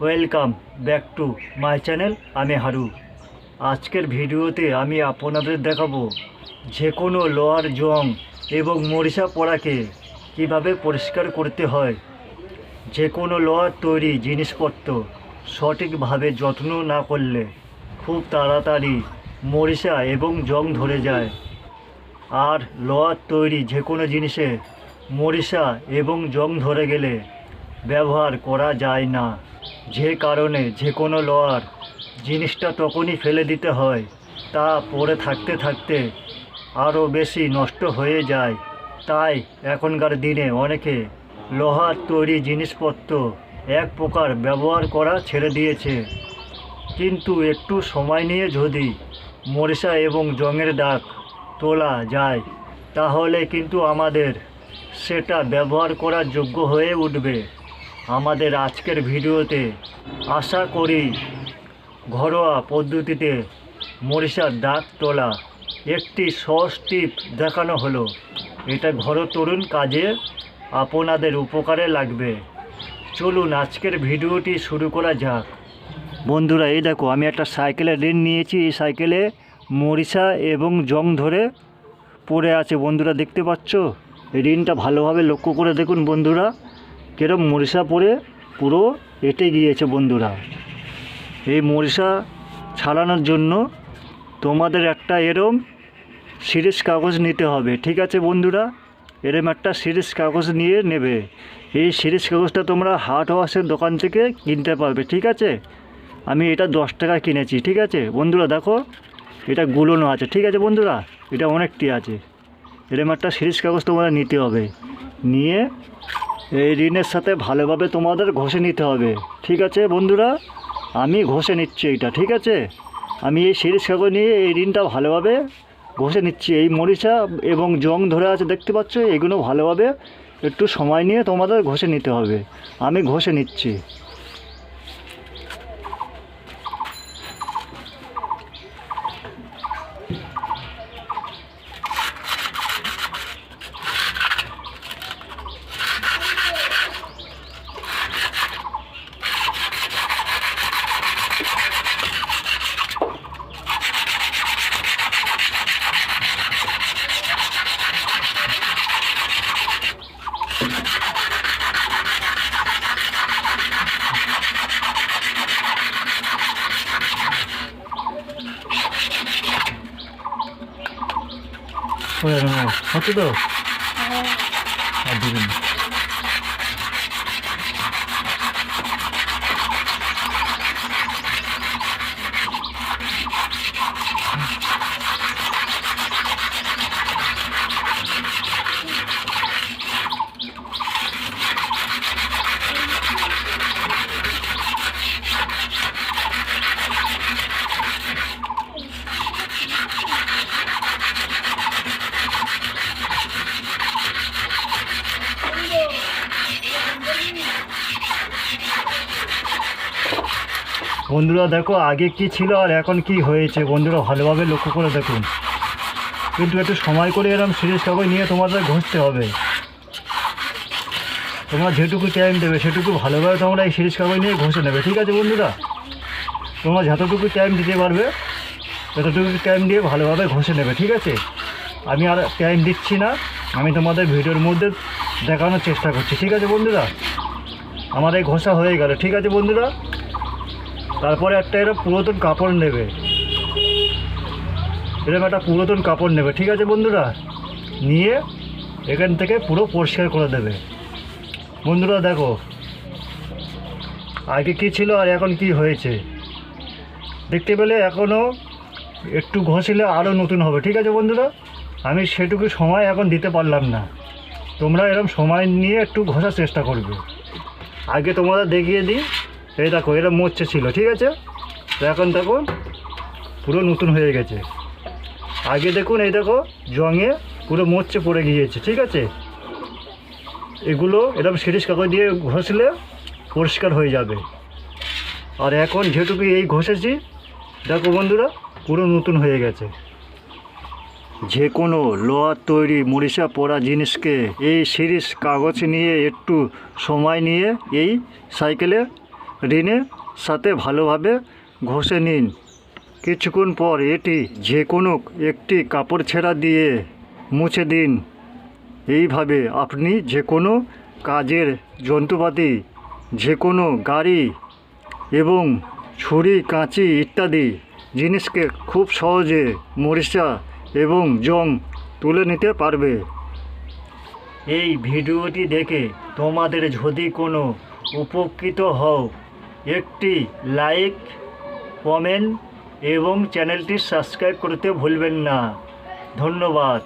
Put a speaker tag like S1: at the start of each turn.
S1: Welcome back to my channel আমি হারু। আজকের ভিডিওতে আমি আপনাদের দেখাবো যে কোনো লোহার জং এবং মরিচা পোড়াকে কীভাবে পরিষ্কার করতে হয়। যে কোনো লোহার তৈরি জিনিসপত্র সঠিকভাবে যত্ন না করলে খুব তাড়াতাড়ি মরিচা এবং জং ধরে যায়। আর লোহার তৈরি যে কোনো জিনিসে মরিচা এবং জং ধরে গেলে ব্যবহার করা যায় না। যে কারণে যে কোনো লোহার জিনিসটা তখনই ফেলে দিতে হয়, তা পরে থাকতে থাকতে আরও বেশি নষ্ট হয়ে যায়। তাই এখনকার দিনে অনেকে লোহার তৈরি জিনিসপত্র এক প্রকার ব্যবহার করা ছেড়ে দিয়েছে। কিন্তু একটু সময় নিয়ে যদি মরিচা এবং জংয়ের দাগ তোলা যায়, তাহলে কিন্তু আমাদের সেটা ব্যবহার করার যোগ্য হয়ে উঠবে। আমাদের আজকের ভিডিওতে আশা করি ঘরোয়া পদ্ধতিতে মরিচার দাগ তোলা একটি সহজ টিপ দেখানো হলো। এটা ঘর তরুণ কাজে আপনাদের উপকারে লাগবে। চলুন আজকের ভিডিওটি শুরু করা যাক। বন্ধুরা, এই দেখো, আমি একটা সাইকেলের ঋণ নিয়েছি। এই সাইকেলে মরিষা এবং জং ধরে পড়ে আছে। বন্ধুরা, দেখতে পাচ্ছ? ঋণটা ভালোভাবে লক্ষ্য করে দেখুন বন্ধুরা। কিরম মরিচা পড়ে পুরো এটে গিয়েছে বন্ধুরা। এই মরিচা ছাড়ানোর জন্য তোমাদের একটা এরম সিরিজ কাগজ নিতে হবে, ঠিক আছে বন্ধুরা? এরম একটা সিরিজ কাগজ নিয়ে নেবে। এই সিরিজ কাগজটা তোমরা হার্ট ওয়াশের দোকান থেকে কিনতে পারবে, ঠিক আছে? আমি এটা দশ টাকা কিনেছি, ঠিক আছে? বন্ধুরা দেখো, এটা গুলোনো আছে, ঠিক আছে বন্ধুরা? এটা অনেকটি আছে। এরম একটা সিরিজ কাগজ তোমরা নিতে হবে। নিয়ে এই ঋণের সাথে ভালোভাবে তোমাদের ঘষে নিতে হবে। ঠিক আছে বন্ধুরা? আমি ঘষে নিচ্ছি এইটা, ঠিক আছে? আমি এই সিরিজ কাগজ নিয়ে এই ঋণটা ভালোভাবে ঘষে নিচ্ছি। এই মরিচা এবং জং ধরে আছে, দেখতে পাচ্ছ? এগুলো ভালোভাবে একটু সময় নিয়ে তোমাদের ঘষে নিতে হবে। আমি ঘষে নিচ্ছি। হচ্ছে তো আর দিবেন বন্ধুরা, দেখো আগে কি ছিল আর এখন কি হয়েছে? বন্ধুরা, ভালোভাবে লক্ষ্য করে দেখুন। কিন্তু একটু সময় করে এরকম সিরিজ কাগজ নিয়ে তোমাদের ঘষতে হবে। তোমরা যেটুকু টাইম দেবে, সেটুকু ভালোভাবে তোমরা এই সিরিজ কাগজ নিয়ে ঘষে নেবে, ঠিক আছে বন্ধুরা? তোমরা যতটুকু টাইম দিতে পারবে, ততটুকু টাইম দিয়ে ভালোভাবে ঘষে নেবে, ঠিক আছে? আমি আর টাইম দিচ্ছি না, আমি তোমাদের ভিডিওর মধ্যে দেখানোর চেষ্টা করছি, ঠিক আছে বন্ধুরা? আমার এই ঘষা হয়ে গেল, ঠিক আছে বন্ধুরা? তারপরে একটা এরকম পুরাতন কাপড় নেবে। এরকম একটা পুরাতন কাপড় নেবে, ঠিক আছে বন্ধুরা? নিয়ে এখান থেকে পুরো পরিষ্কার করে দেবে। বন্ধুরা দেখো, আগে কি ছিল আর এখন কি হয়েছে? দেখতে পেলে এখনও একটু ঘষলে আরও নতুন হবে, ঠিক আছে বন্ধুরা? আমি সেটুকু সময় এখন দিতে পারলাম না। তোমরা এরকম সময় নিয়ে একটু ঘষার চেষ্টা করবে। আগে তোমাদের দেখিয়ে দিই। এই দেখো এরা মোচ্ছে ছিল, ঠিক আছে? এখন দেখো, পুরো নতুন হয়ে গেছে। আগে দেখুন, এই দেখো জঙে পুরো মোচ্ছে পড়ে গিয়েছে, ঠিক আছে? এগুলো এরকম সিরিজ কাগজ দিয়ে ঘষলে পরিষ্কার হয়ে যাবে। আর এখন যেটুকু এই ঘষেছি, দেখো বন্ধুরা, পুরো নতুন হয়ে গেছে। যে কোনো লোহার তৈরি মরিচা পড়া জিনিসকে এই সিরিজ কাগজ নিয়ে একটু সময় নিয়ে এই সাইকেলে ঋণের সাথে ভালোভাবে ঘষে নিন। কিছুক্ষণ পর এটি যে কোনো একটি কাপড় ছেঁড়া দিয়ে মুছে দিন। এইভাবে আপনি যে কোনো কাজের যন্ত্রপাতি, যে কোনো গাড়ি এবং ছুরি, কাঁচি ইত্যাদি জিনিসকে খুব সহজে মরিচা এবং জং তুলে নিতে পারবে। এই ভিডিওটি দেখে তোমাদের যদি কোনো উপকৃত হও একটি লাইক কমেন্ট এবং চ্যানেলটি সাবস্ক্রাইব করতে ভুলবেন না। ধন্যবাদ।